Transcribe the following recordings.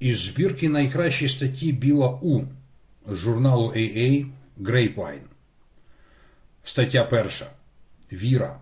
із збірки найкращі статті Біла У журналу AA Grapevine. Стаття перша. Віра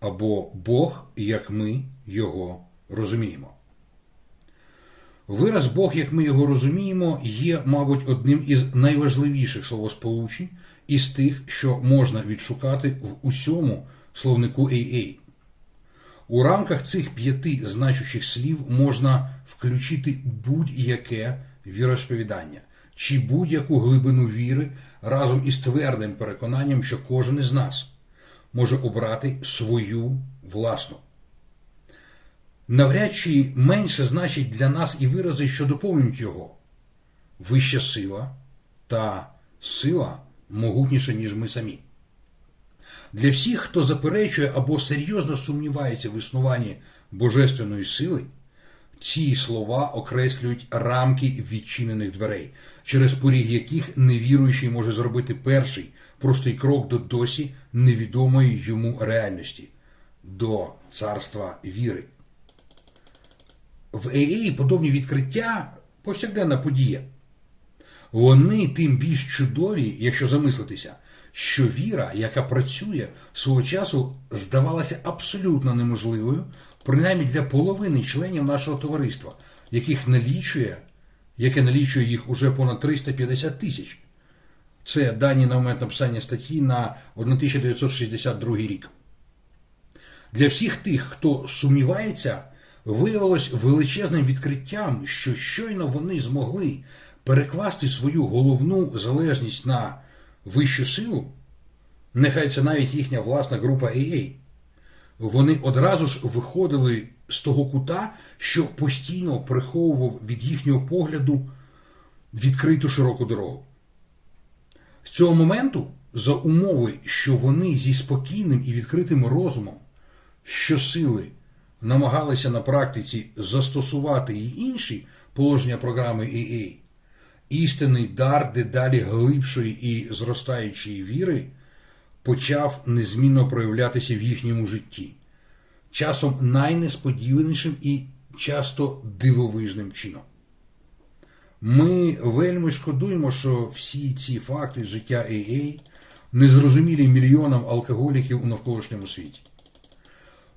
або Бог, як ми його розуміємо. Вираз Бог, як ми його розуміємо, є, мабуть, одним із найважливіших словосполучень із тих, що можна відшукати в усьому словнику AA. У рамках цих п'яти значущих слів можна включити будь-яке віросповідання чи будь-яку глибину віри разом із твердим переконанням, що кожен із нас може обрати свою власну. Навряд чи менше значить для нас і вирази, що доповнюють його вища сила та сила могутніша, ніж ми самі. Для всіх, хто заперечує або серйозно сумнівається в існуванні божественної сили, ці слова окреслюють рамки відчинених дверей, через поріг яких невіруючий може зробити перший простий крок до досі невідомої йому реальності, до царства віри. В AA подобні відкриття повсякденна подія. Вони тим більш чудові, якщо замислитися, що віра, яка працює свого часу, здавалася абсолютно неможливою, принаймні для половини членів нашого товариства, яких налічує, яке налічує їх уже понад 350 тисяч. Це дані на момент написання статті на 1962 рік. Для всіх тих, хто сумнівається, виявилось величезним відкриттям, що щойно вони змогли перекласти свою головну залежність на вищу силу, нехай це навіть їхня власна група AA, вони одразу ж виходили з того кута, що постійно приховував від їхнього погляду відкриту широку дорогу. З цього моменту, за умови, що вони зі спокійним і відкритим розумом, щосили намагалися на практиці застосувати і інші положення програми AA, істинний дар дедалі глибшої і зростаючої віри почав незмінно проявлятися в їхньому житті, часом найнесподіванішим і часто дивовижним чином. Ми вельми шкодуємо, що всі ці факти життя AA незрозумілі мільйонам алкоголіків у навколишньому світі.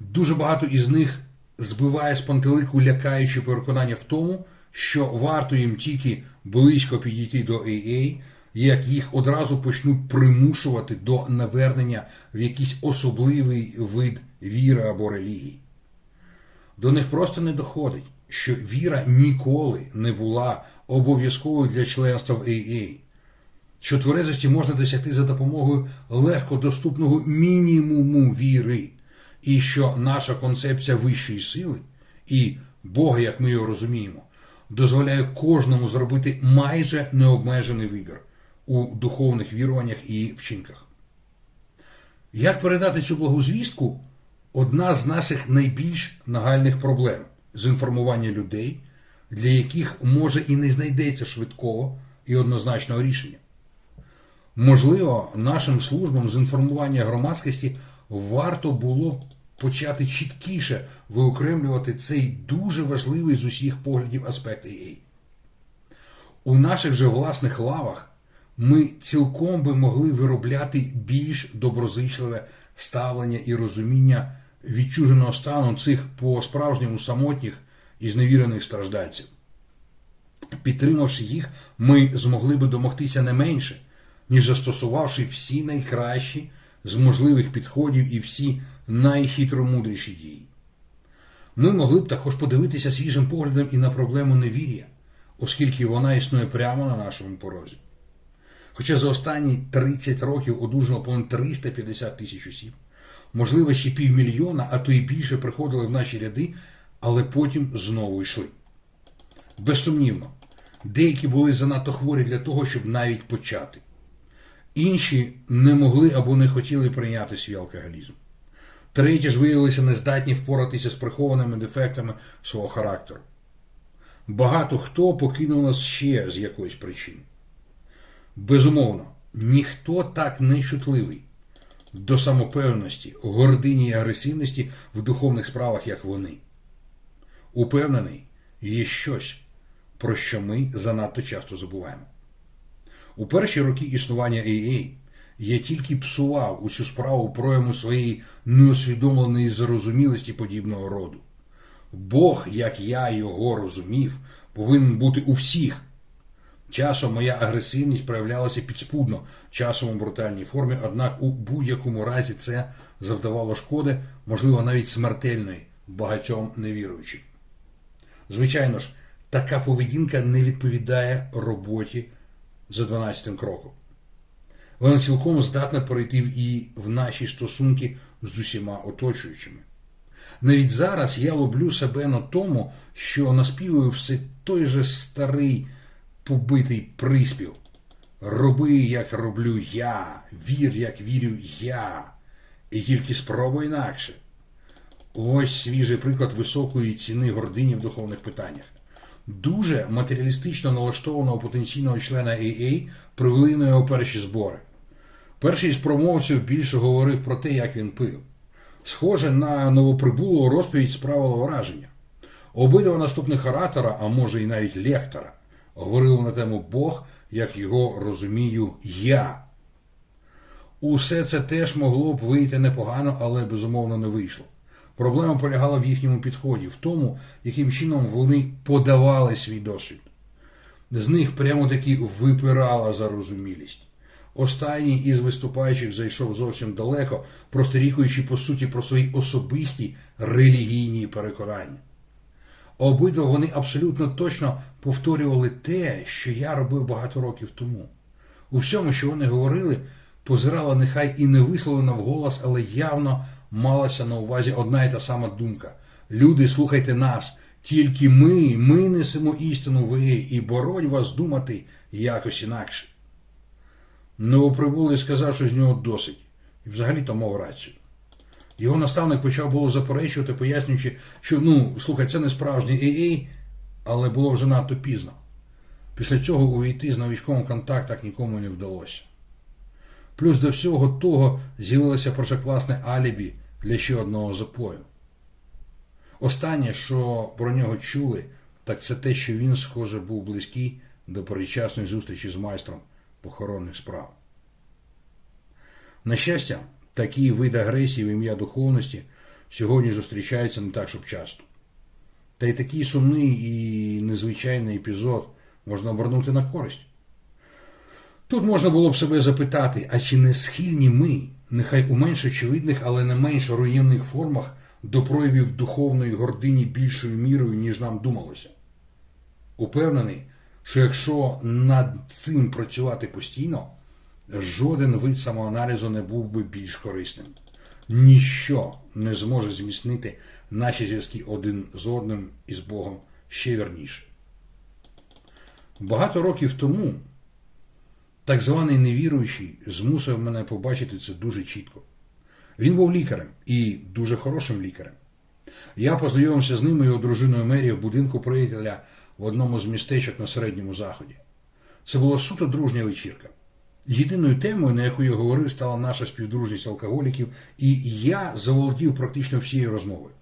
Дуже багато із них збиває з пантелику лякаючі переконання в тому, що варто їм тільки близько підійти до AA, як їх одразу почнуть примушувати до навернення в якийсь особливий вид віри або релігії. До них просто не доходить, що віра ніколи не була обов'язковою для членства в AA, що тверезості можна досягти за допомогою легкодоступного мінімуму віри, і що наша концепція вищої сили і Бога, як ми його розуміємо, дозволяє кожному зробити майже необмежений вибір у духовних віруваннях і вчинках. Як передати цю благу звістку одна з наших найбільш нагальних проблем з інформування людей, для яких може і не знайдеться швидкого і однозначного рішення. Можливо, нашим службам з інформування громадськості варто було почати чіткіше виокремлювати цей дуже важливий з усіх поглядів аспект AA. У наших же власних лавах ми цілком би могли виробляти більш доброзичливе ставлення і розуміння відчуженого стану цих по справжньому самотніх і зневірених страждальців. Підтримавши їх, ми змогли би домогтися не менше, ніж застосувавши всі найкращі з можливих підходів і всі найхитромудріші дії. Ми могли б також подивитися свіжим поглядом і на проблему невір'я, оскільки вона існує прямо на нашому порозі. Хоча за останні 30 років одужало понад 350 тисяч осіб, можливо, ще півмільйона, а то й більше приходили в наші ряди, але потім знову йшли. Безсумнівно, деякі були занадто хворі для того, щоб навіть почати. Інші не могли або не хотіли прийняти свій алкоголізм. Треті ж виявилися нездатні впоратися з прихованими дефектами свого характеру. Багато хто покинув нас ще з якоїсь причини. Безумовно, ніхто так не чутливий до самопевності, гордині і агресивності в духовних справах, як вони. Упевнений, є щось, про що ми занадто часто забуваємо. У перші роки існування AA я тільки псував усю справу прояву своєї неусвідомленої зарозумілості подібного роду. Бог, як я його розумів, повинен бути у всіх. Часом моя агресивність проявлялася підспудно, часом у брутальній формі, однак у будь-якому разі це завдавало шкоди, можливо, навіть смертельної багатьом невіруючим. Звичайно ж, така поведінка не відповідає роботі за 12 кроком. Вона цілком здатна перейти і в наші стосунки з усіма оточуючими. Навіть зараз я лоблю себе на тому, що наспівую все той же старий побитий приспів. Роби, як роблю я, вір, як вірю я, і тільки спробуй інакше. Ось свіжий приклад високої ціни гордині в духовних питаннях. Дуже матеріалістично налаштованого потенційного члена AA привели на його перші збори. Перший із промовців більше говорив про те, як він пив. Схоже на новоприбулу розповідь справила враження. Обидва наступних оратора, а може і навіть лектора, говорили на тему Бог, як його розумію я. Усе це теж могло б вийти непогано, але безумовно не вийшло. Проблема полягала в їхньому підході, в тому, яким чином вони подавали свій досвід. З них прямо таки випирала зарозумілість. Останній із виступаючих зайшов зовсім далеко, просторікуючи по суті про свої особисті релігійні переконання. Обидва вони абсолютно точно повторювали те, що я робив багато років тому. У всьому, що вони говорили, позирала нехай і не висловлена вголос, але явно малася на увазі одна і та сама думка. Люди, слухайте нас, тільки ми, ми несемо істину ви, і боронь вас думати якось інакше. Новоприбулий сказав, що з нього досить, і взагалі-то мав рацію. Його наставник почав було заперечувати, пояснюючи, що ну, слухай, це не справжній AA, але було вже надто пізно. Після цього увійти з новічковим контактах нікому не вдалося. Плюс до всього того з'явилося першокласне алібі для ще одного запою. Останнє, що про нього чули, так це те, що він, схоже, був близький до передчасної зустрічі з майстром похоронних справ. На щастя, такі види агресії в ім'я духовності сьогодні зустрічаються не так, щоб часто. Та й такий сумний і незвичайний епізод можна обернути на користь. Тут можна було б себе запитати, а чи не схильні ми, нехай у менш очевидних, але не менш руєнних формах, до проявів духовної гордині більшою мірою, ніж нам думалося? Упевнений, що якщо над цим працювати постійно, жоден вид самоаналізу не був би більш корисним. Ніщо не зможе зміцнити наші зв'язки один з одним і з Богом ще вірніше. Багато років тому так званий невіруючий змусив мене побачити це дуже чітко. Він був лікарем і дуже хорошим лікарем. Я познайомився з ним і його дружиною Мері в будинку приятеля в одному з містечок на середньому заході. Це була суто дружня вечірка. Єдиною темою, на яку я говорив, стала наша співдружність алкоголіків, і я заволодів практично всією розмовою.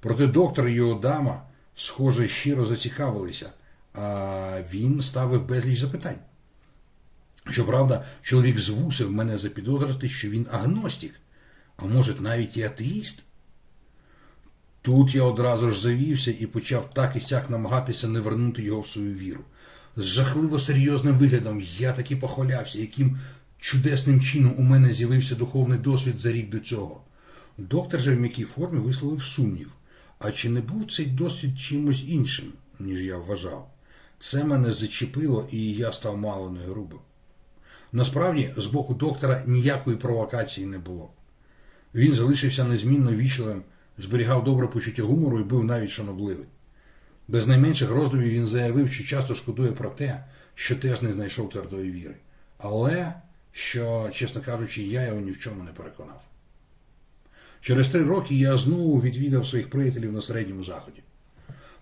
Проте доктор і його дама, схоже, щиро зацікавилися, а він ставив безліч запитань. Щоправда, чоловік звусив мене запідозрити, що він агностік, а може навіть і атеїст. Тут я одразу ж завівся і почав так і сяк намагатися не вернути його в свою віру. З жахливо серйозним виглядом я таки похвалявся, яким чудесним чином у мене з'явився духовний досвід за рік до цього. Доктор же в м'якій формі висловив сумнів. А чи не був цей досвід чимось іншим, ніж я вважав? Це мене зачепило, і я став мало не грубим. Насправді, з боку доктора ніякої провокації не було. Він залишився незмінно вічливим, зберігав добре почуття гумору і був навіть шанобливий. Без найменших роздумів він заявив, що часто шкодує про те, що теж не знайшов твердої віри. Але, що, чесно кажучи, я його ні в чому не переконав. Через три роки я знову відвідав своїх приятелів на середньому заході.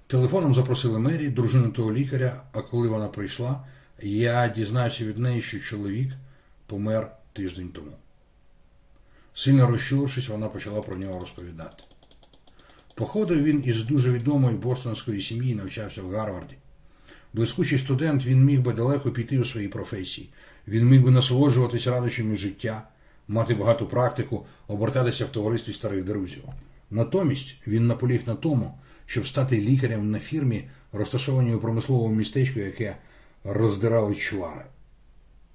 Телефоном запросили Мері, дружину того лікаря, а коли вона прийшла, я дізнався від неї, що чоловік помер тиждень тому. Сильно розчулившись, вона почала про нього розповідати. Походив він із дуже відомої бостонської сім'ї, навчався в Гарварді. Блискучий студент, він міг би далеко піти у своїй професії. Він міг би насолоджуватися радощами життя, мати багату практику, обертатися в товаристві старих друзів. Натомість він наполіг на тому, щоб стати лікарем на фірмі, розташованій у промисловому містечку, яке роздирали чвари.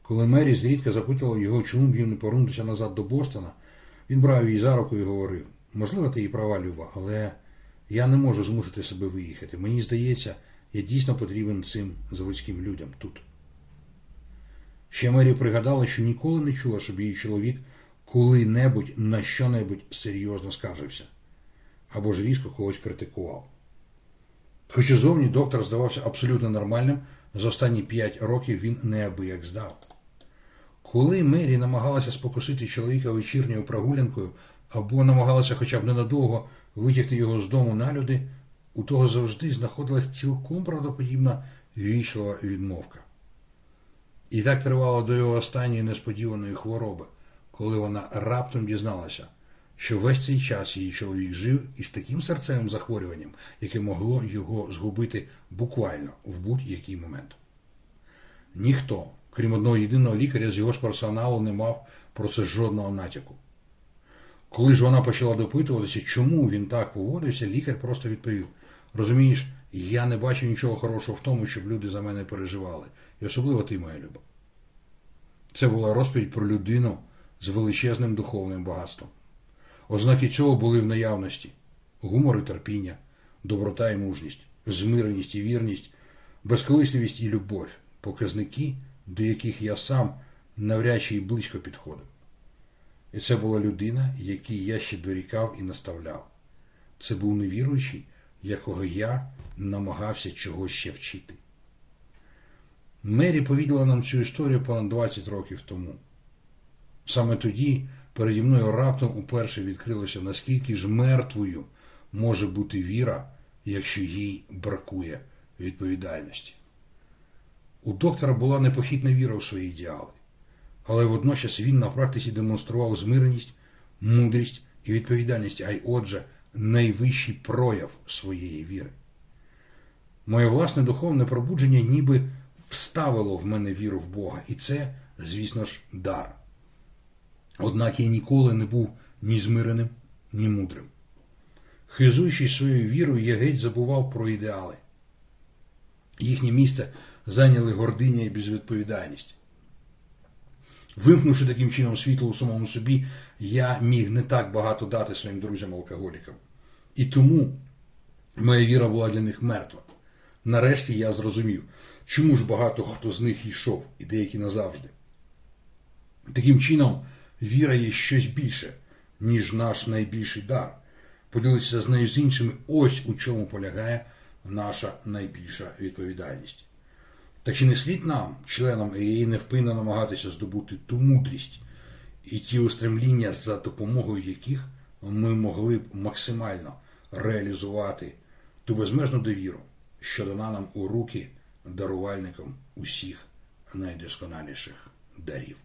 Коли Мері зрідка запитала його, чому б їм не повернутися назад до Бостона, він брав її за руку і говорив: можливо, ти і права, Люба, але я не можу змусити себе виїхати. Мені здається, я дійсно потрібен цим заводським людям тут. Ще Мері пригадала, що ніколи не чула, щоб її чоловік коли-небудь на що-небудь серйозно скаржився або ж різко когось критикував. Хоча зовні доктор здавався абсолютно нормальним, за останні п'ять років він неабияк здав. Коли Мері намагалася спокусити чоловіка вечірньою прогулянкою або намагалася хоча б ненадовго витягти його з дому на люди, у того завжди знаходилась цілком правдоподібна ввічлива відмовка. І так тривало до його останньої несподіваної хвороби, коли вона раптом дізналася, що весь цей час її чоловік жив із таким серцевим захворюванням, яке могло його згубити буквально в будь-який момент. Ніхто, крім одного єдиного лікаря з його ж персоналу, не мав про це жодного натяку. Коли ж вона почала допитуватися, чому він так поводився, лікар просто відповів: розумієш, я не бачу нічого хорошого в тому, щоб люди за мене переживали, і особливо ти, моя люба. Це була розповідь про людину з величезним духовним багатством. Ознаки цього були в наявності: гумор і терпіння, доброта і мужність, змиреність і вірність, безколисливість і любов, показники, до яких я сам навряд чи близько підходив. І це була людина, якій я ще дорікав і наставляв. Це був невіруючий, якого я намагався чогось ще вчити. Мері повідала нам цю історію понад 20 років тому. Саме тоді переді мною раптом уперше відкрилося, наскільки ж мертвою може бути віра, якщо їй бракує відповідальності. У доктора була непохитна віра у свої ідеали, але водночас він на практиці демонстрував змиреність, мудрість і відповідальність, а й отже, найвищий прояв своєї віри. Моє власне духовне пробудження ніби вставило в мене віру в Бога, і це, звісно ж, дар. Однак я ніколи не був ні змиреним, ні мудрим. Хизуючись своєю вірою, я геть забував про ідеали. Їхнє місце зайняли гординя і безвідповідальність. Вимкнувши таким чином світло у самому собі, я міг не так багато дати своїм друзям-алкоголікам. І тому моя віра була для них мертва. Нарешті я зрозумів, чому ж багато хто з них йшов, і деякі назавжди. Таким чином, віра є щось більше, ніж наш найбільший дар. Поділитися з нею з іншими, ось у чому полягає наша найбільша відповідальність. Так чи не слід нам, членам її невпинно намагатися здобути ту мудрість і ті устремління, за допомогою яких ми могли б максимально реалізувати ту безмежну довіру, що дана нам у руки дарувальником усіх найдосконаліших дарів.